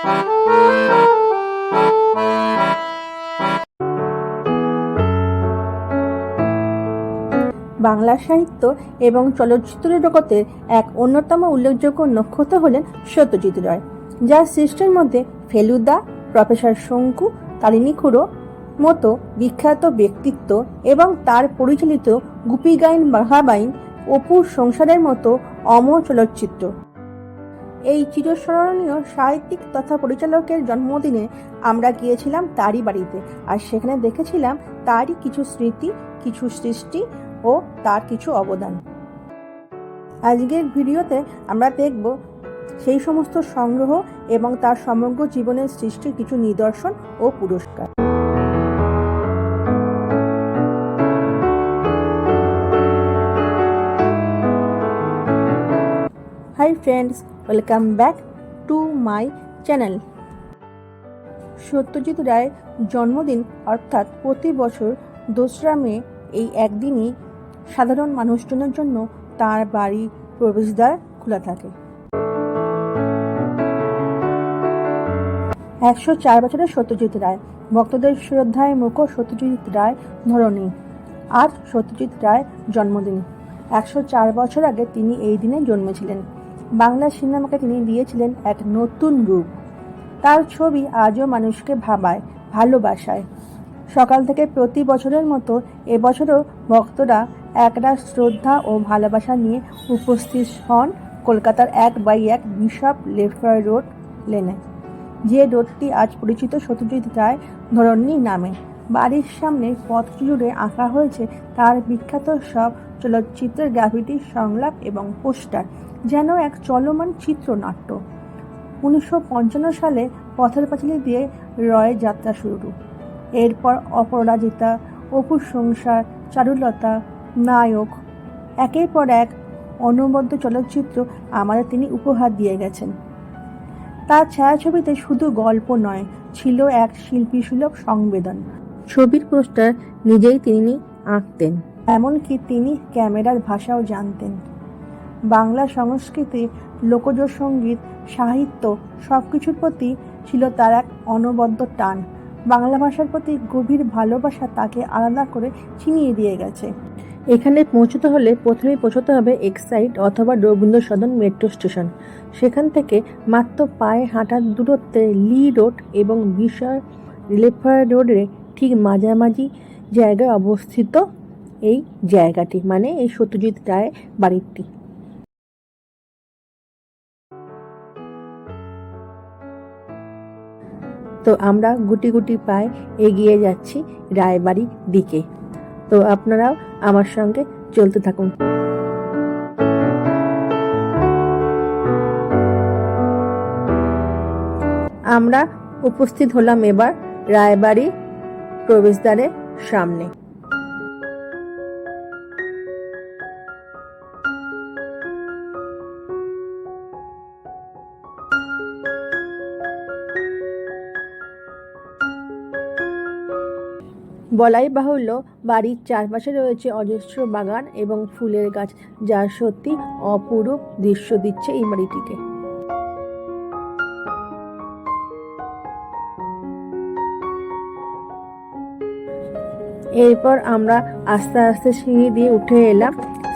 বাংলা সাহিত্য এবং চলচ্চিত্র জগতের এক অন্যতম উল্লেখযোগ্য নক্ষত্র হলেন সত্যজিৎ রায়, যার সৃষ্টির মধ্যে ফেলুদা, প্রফেসর শঙ্কু তারিণী খুড়ো মতো বিখ্যাত ব্যক্তিত্ব এবং তার পরিচালিত গুপি গাইন বাঘাবাইন অপুর সংসারের মতো অমর চলচ্চিত্র। এই চিরস্মরণীয় সাহিত্যিক তথা পরিচালকের জন্মদিনে আমরা গিয়েছিলাম তারই বাড়িতে আর সেখানে দেখেছিলাম তারই কিছু স্মৃতি, কিছু সৃষ্টি ও তার কিছু অবদান। আজকের ভিডিওতে আমরা দেখব সেই সমস্ত সংগ্রহ এবং তার সমগ্র জীবনের সৃষ্টির কিছু নিদর্শন ও পুরস্কার। Hi friends welcome back to my channel Satyajit রায়ের জন্মদিন, অর্থাৎ প্রতি বছর দোসরা মে, এই একদিনই সাধারণ মানুষজনের জন্য তার বাড়ি প্রবেশদ্বার খোলা থাকে। একশো চার বছরের সত্যজিৎ রায়, ভক্তদের শ্রদ্ধায় মুখ সত্যজিৎ রায় ধরণী। আজ সত্যজিৎ রায় জন্মদিন। একশো চার বছর আগে তিনি এই দিনে জন্মেছিলেন। বাংলা সিনেমাকে তিনি দিয়েছিলেন এক নতুন রূপ। তার ছবি আজও মানুষকে ভাবায়, ভালোবাসায়। সকাল থেকে প্রতি বছরের মতো এবছরও ভক্তরা একরা শ্রদ্ধা ও ভালোবাসা নিয়ে উপস্থিত হন কলকাতার এক বাই এক বিশপ লেফার রোড লেনে। যে রোডটি আজ পরিচিত সত্যজিৎ রায় ধরণী নামে। বাড়ির সামনে পথ জুড়ে আঁকা হয়েছে তার বিখ্যাত সব চলচ্চিত্রের গ্রাফিটি সংলাপ এবং পোস্টার, যেন এক চলমান চিত্রনাট্য। উনিশশো পঞ্চান্ন সালে পথের পাঁচালি দিয়ে রয় যাত্রা শুরু। এরপর অপরাজিতা অপুর সংসার, চারুলতা, নায়ক, একের পর এক অনবদ্য চলচ্চিত্র আমাদের তিনি উপহার দিয়ে গেছেন। তার ছায়াছবিতে শুধু গল্প নয়, ছিল এক শিল্পী সুলভ সংবেদন। ছবির পোস্টার নিজেই তিনি আঁকতেন। এমনকি তিনি ক্যামেরার ভাষাও জানতেন। বাংলা সংস্কৃতি লোকজ সংগীত সাহিত্য সব কিছুর প্রতি ছিল তার এক অনবদ্য টান। বাংলা ভাষার প্রতি গভীর ভালোবাসা তাকে আলাদা করে চিনিয়ে দিয়ে গেছে। এখানে পৌঁছতে হলে প্রথমে পৌঁছতে হবে এক্সাইড অথবা রবীন্দ্র সদন মেট্রো স্টেশন। সেখান থেকে মাত্র পায়ে হাঁটার দূরত্বে লি রোড এবং বিশাল লেফার রোডের ঠিক মাঝামাঝি জায়গায় অবস্থিত এই জায়গাটি মানে এই সত্যজিৎ রায় বাড়িটি। তো আমরা গুটি গুটি পায়ে এগিয়ে যাচ্ছি রায়বাড়ির দিকে। তো আপনারাও আমার সঙ্গে চলতে থাকুন। আমরা উপস্থিত হলাম এবার রায়বাড়ি প্রবেশদ্বারের সামনে। বলাই বাহুল্য, বাড়ির চারপাশে রয়েছে অজস্র বাগান এবং ফুলের গাছ, যা সত্যি অপরূপ দৃশ্য দিচ্ছে এই বাড়িটিকে। এরপর আমরা আস্তে আস্তে সিঁড়ি দিয়ে উঠে এলাম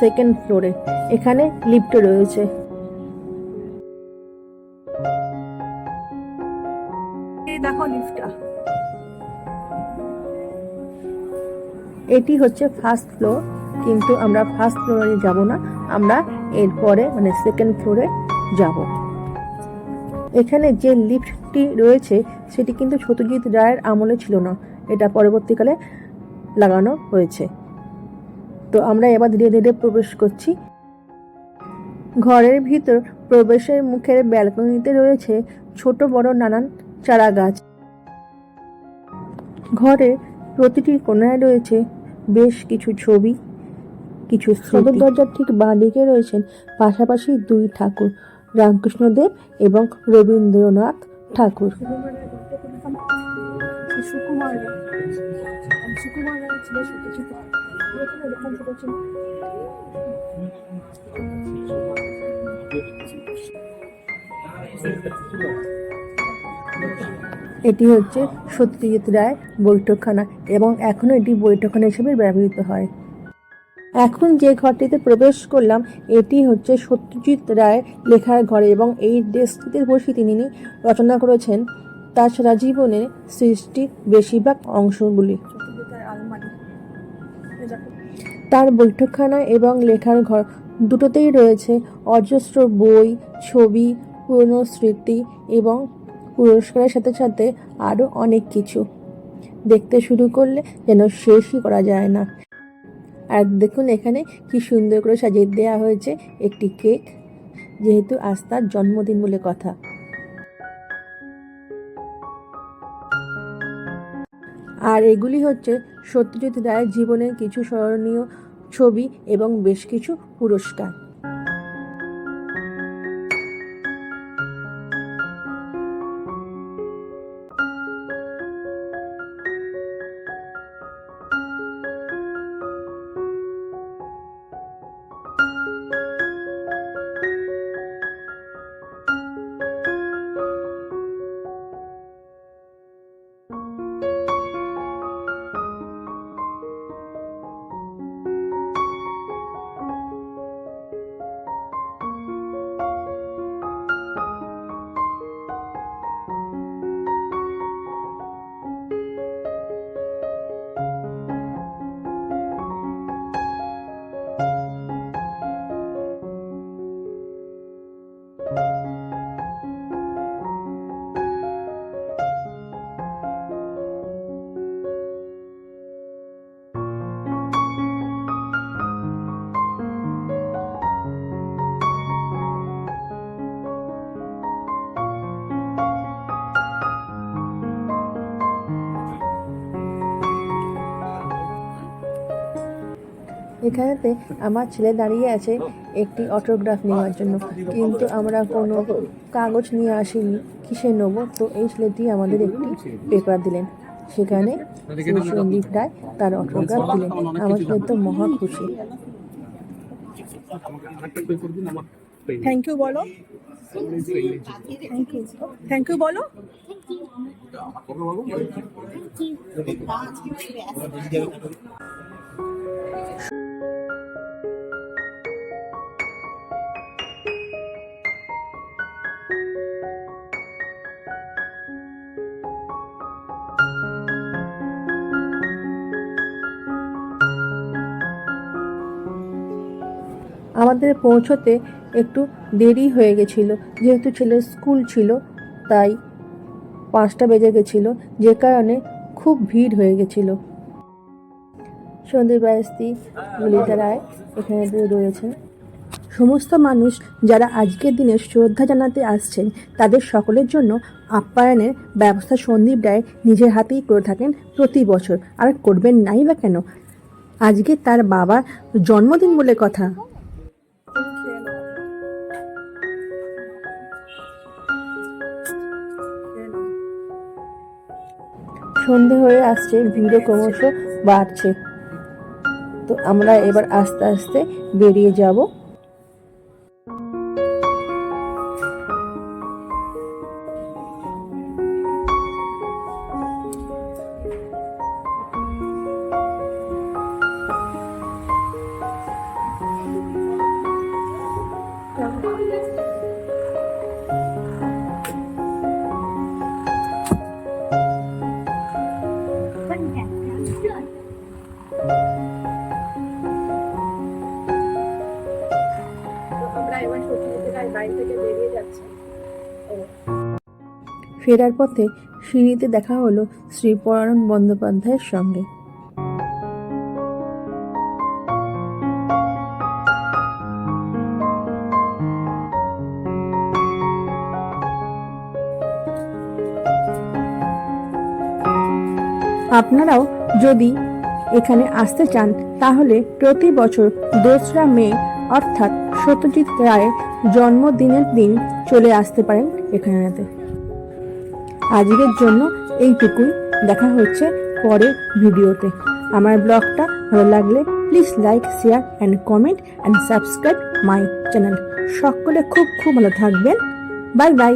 সেকেন্ড ফ্লোরে এখানে লিফট রয়েছে। এটি হচ্ছে ফার্স্ট ফ্লোর কিন্তু আমরা ফার্স্ট ফ্লোরে যাব না। আমরা এরপরে মানে সেকেন্ড ফ্লোরে যাব। এখানে যে লিফটটি রয়েছে, সেটি কিন্তু সত্যজিৎ রায়ের আমলে ছিল না। এটা পরবর্তীকালে লাগানো হয়েছে। তো আমরা এবার ধীরে ধীরে প্রবেশ করছি। ঘরের ভিতর প্রবেশের মুখের ব্যালকনিতে রয়েছে ছোট বড় নানান চারা গাছ ঘরে প্রতিটি কোণায় রয়েছে বেশ কিছু ছবি, কিছু সদর দরজার ঠিক বাঁ দিকে রয়েছেন পাশাপাশি দুই ঠাকুর, রামকৃষ্ণদেব এবং রবীন্দ্রনাথ ঠাকুর। সুকুমার সুকুমার ছিল সত্যজিৎ এরকম ছোট ছিল এটি হচ্ছে সত্যজিৎ রায় বৈঠকখানা এবং এখনও এটি বৈঠকখানা হিসেবে ব্যবহৃত হয়। এখন যে ঘরটিতে প্রবেশ করলাম, এটি হচ্ছে সত্যজিৎ রায় লেখার ঘর এবং এই ডেস্কটিতে বসে তিনি রচনা করেছেন সারা জীবনের সৃষ্টি বেশিরভাগ অংশগুলি। তার বৈঠকখানা এবং লেখার ঘর দুটোতেই রয়েছে অজস্র বই, ছবি, পুরনো স্মৃতি এবং পুরস্কারের সাথে সাথে আরও অনেক কিছু। দেখতে শুরু করলে যেন শেষই করা যায় না। আর দেখুন এখানে কি সুন্দর করে সাজিয়ে দেওয়া হয়েছে একটি কেক, যেহেতু আজ তার জন্মদিন বলে কথা। আর এগুলি হচ্ছে সত্যজিৎ রায়ের জীবনের কিছু স্মরণীয় ছবি এবং বেশ কিছু পুরস্কার। এখানেতে আমার ছেলে দাঁড়িয়ে আছে একটি অটোগ্রাফ নেওয়ার জন্য। কিন্তু আমরা কোনো কাগজ নিয়ে আসিনি কিসে নেব? তো এই ছেলেটি আমাদের একটি পেপার দিলেন। সেখানে সন্দীপ রায় তার অটোগ্রাফ দিলেন। আমার ছেলে তো মহা খুশি। থ্যাংক ইউ বলো। থ্যাংক ইউ থ্যাংক ইউ বলো। আমাদের পৌঁছতে একটু দেরি হয়ে গেছিল। যেহেতু ছেলের স্কুল ছিল, তাই পাঁচটা বেজে গেছিল, যে কারণে খুব ভিড় হয়ে গেছিল। সন্দীপ রায়স্তি ললিতা রায় এখানে রয়েছেন। সমস্ত মানুষ যারা আজকের দিনে শ্রদ্ধা জানাতে আসছেন, তাদের সকলের জন্য আপ্যায়নের ব্যবস্থা সন্দীপ রায় নিজের হাতেই করে থাকেন প্রতি বছর। আর করবেন নাই বা কেন? আজকে তার বাবার জন্মদিন বলে কথা। সন্ধে হয়ে আসছে ভিড়ও ক্রমশ বাড়ছে। তো আমরা এবার আস্তে আস্তে বেরিয়ে যাব। ফেরার পথে সিঁড়িতে দেখা হলো শ্রী পরায়ণ বন্দ্যোপাধ্যায়ের সঙ্গে। আপনারাও যদি এখানে আসতে চান, তাহলে প্রতি বছর দোসরা মে, অর্থাৎ সত্যজিৎ রায়ের জন্মদিনের দিন চলে আসতে পারেন এখানেতে। আজকের জন্য এইটুকুই। দেখা হচ্ছে পরের ভিডিওতে। আমার ব্লগটা ভালো লাগলে please like share and comment and subscribe my channel সকলে খুব খুব ভালো থাকবেন। Bye bye